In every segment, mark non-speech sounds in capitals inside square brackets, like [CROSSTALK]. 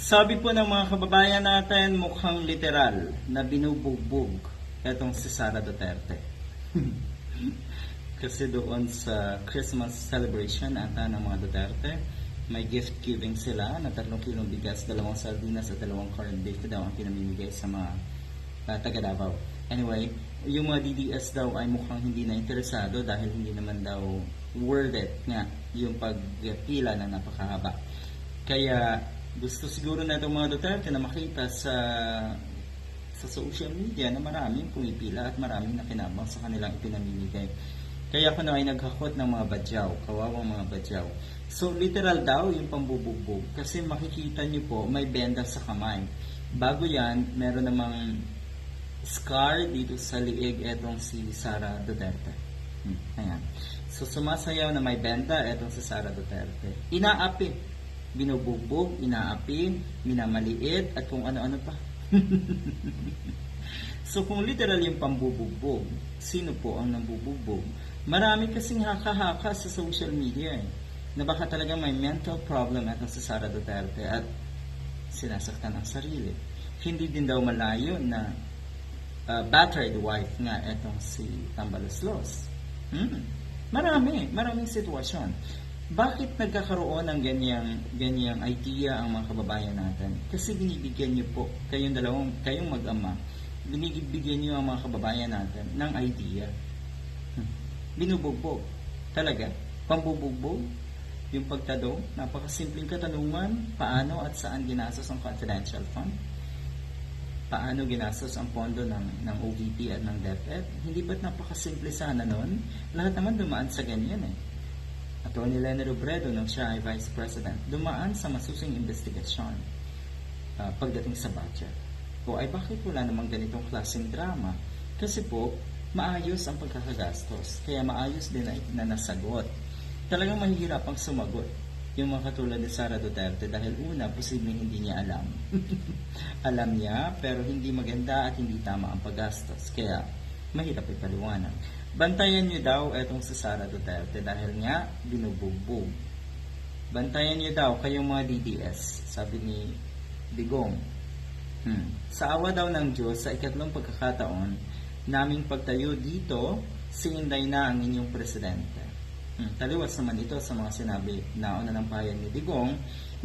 Sabi po ng mga kababayan natin, mukhang literal na binubugbog etong si Sara Duterte. [LAUGHS] Kasi doon sa Christmas celebration ata ng mga Duterte, may gift giving sila na tatlong kilong bigas, dalawang sardinas at dalawang corned beef daw ang pinamimigay sa mga uh, taga Davao. Anyway, yung mga DDS daw ay mukhang hindi na interesado dahil hindi naman daw worth it nga yung pagpila na napakahaba. Kaya gusto siguro na itong mga Duterte na makita sa sa social media na maraming pumipila at maraming nakinabang sa kanilang ipinamimigay. Kaya ako na ay naghakot ng mga badyaw, kawawang mga badyaw. So literal daw yung pambubugbog kasi makikita niyo po may benda sa kamay. Bago yan, meron namang scar dito sa liig etong si Sara Duterte. Hmm, ayan. So sumasayaw na may benda etong si Sara Duterte. Inaapi. Binubugbog, inaapi, minamaliit, at kung ano-ano pa. [LAUGHS] so kung literal yung pambubugbog, sino po ang nambubugbog? Marami kasing haka-haka sa social media eh, na baka talaga may mental problem etong si Sara Duterte at sinasaktan ang sarili. Hindi din daw malayo na uh, battered wife nga etong si Tambaluslos. Hmm. Marami, maraming sitwasyon. Bakit nagkakaroon ng ganyang, ganyang idea ang mga kababayan natin? Kasi binibigyan niyo po, kayong dalawang, kayong mag-ama, binibigyan niyo ang mga kababayan natin ng idea. Binubugbog. Talaga. Pambubugbog. Yung pagtanong, napakasimpleng katanungan, paano at saan ginastos ang confidential fund? paano ginastos ang pondo ng, ng OVP at ng DepEd. Hindi ba't napakasimple sana nun? Lahat naman dumaan sa ganyan eh. Atty. Lenny Robredo, nung siya ay Vice President, dumaan sa masusing investigasyon uh, pagdating sa budget. O ay bakit wala namang ganitong klaseng drama? Kasi po, maayos ang pagkakagastos. Kaya maayos din na, na nasagot. Talagang mahihirapang sumagot yung mga katulad ni Sara Duterte dahil una, posibleng hindi niya alam. [LAUGHS] alam niya, pero hindi maganda at hindi tama ang paggastos. Kaya, mahirap ipaliwanag. Bantayan niyo daw etong si Sara Duterte dahil nga binubugbog. Bantayan niyo daw kayong mga DDS, sabi ni Digong. Hmm. Sa awa daw ng Diyos, sa ikatlong pagkakataon, naming pagtayo dito, singinday na ang inyong presidente. Hmm. Taliwas naman ito sa mga sinabi na una ng payan ni Digong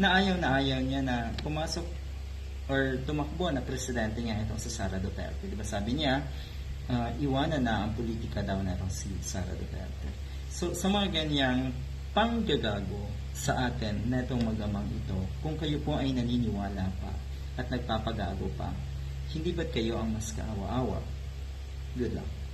na ayaw na ayaw niya na pumasok or tumakbo na presidente niya itong si Sara Duterte. Di ba sabi niya, uh, iwanan na ang politika daw na itong si Sara Duterte. So, sa mga ganyang panggagago sa atin na itong magamang ito, kung kayo po ay naniniwala pa at nagpapagago pa, hindi ba't kayo ang mas kaawa-awa? Good luck.